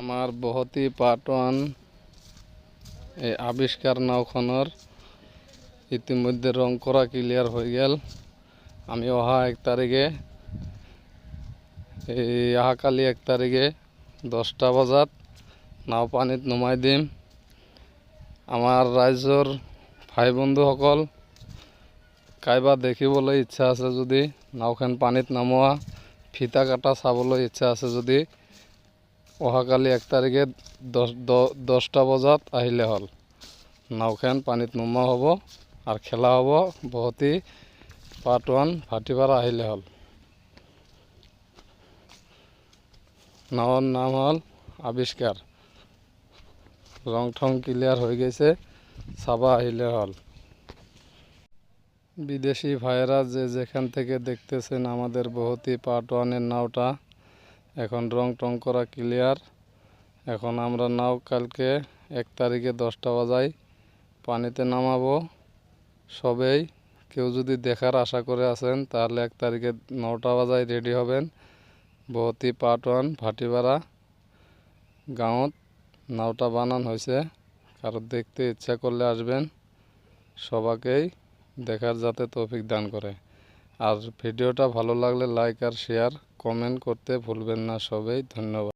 আমার বহতি part one এই আবিষ্কার নাওখনৰ ইতিমধ্যে রং করা ক্লিয়ার হয়ে গেল। আমি অহা এক তারিখে, এই অহাকালি এক তারিখে দহটা বজাত নাও পানীত নমাই দিম। আমাৰ ৰাইজৰ ভাই বন্ধুসকল, কাইবা দেখিবলৈ ইচ্ছা আছে যদি নাওখন পানীত নামোৱা, ফিতা কাটা চাবলৈ ইচ্ছা আছে যদি অহাকালি এক তাৰিখে দহ দ- দহটা বজাত আহিলে হ'ল। নাওখন পানীত নমোৱা হ'ব আৰু খেলা হ'ব। বহুতি পাৰ্ট ওৱান ভাটিপাৰা আহিলে হ'ল। নাৱৰ নাম হ'ল আৱিষ্কাৰ। রং ঠং ক্লিয়ার হয়ে গেছে। সাবা আহিলে হল। বিদেশি ভাইয়েরা যে যেখান থেকে দেখতেছেন আমাদের বহতি পার্ট ওয়ানের নাওটা। এখন রং টং করা ক্লিয়ার এখন আমরা নাও কালকে এক তারিখে দশটা বাজায় পানিতে নামাবো। সবেই কেউ যদি দেখার আশা করে আছেন, তাহলে এক তারিখে নটা বাজায় রেডি হবেন। বহুতই পার্ট ওয়ান ভাটিপাড়া গাঁৱত নাওটা বানান হয়েছে কারও দেখতে ইচ্ছা করলে আসবেন। সবাকেই দেখার যাতে তৌফিক দান করে। আর ভিডিওটা ভালো লাগলে লাইক আর শেয়ার কমেন্ট করতে ভুলবেন না সবাই ধন্যবাদ।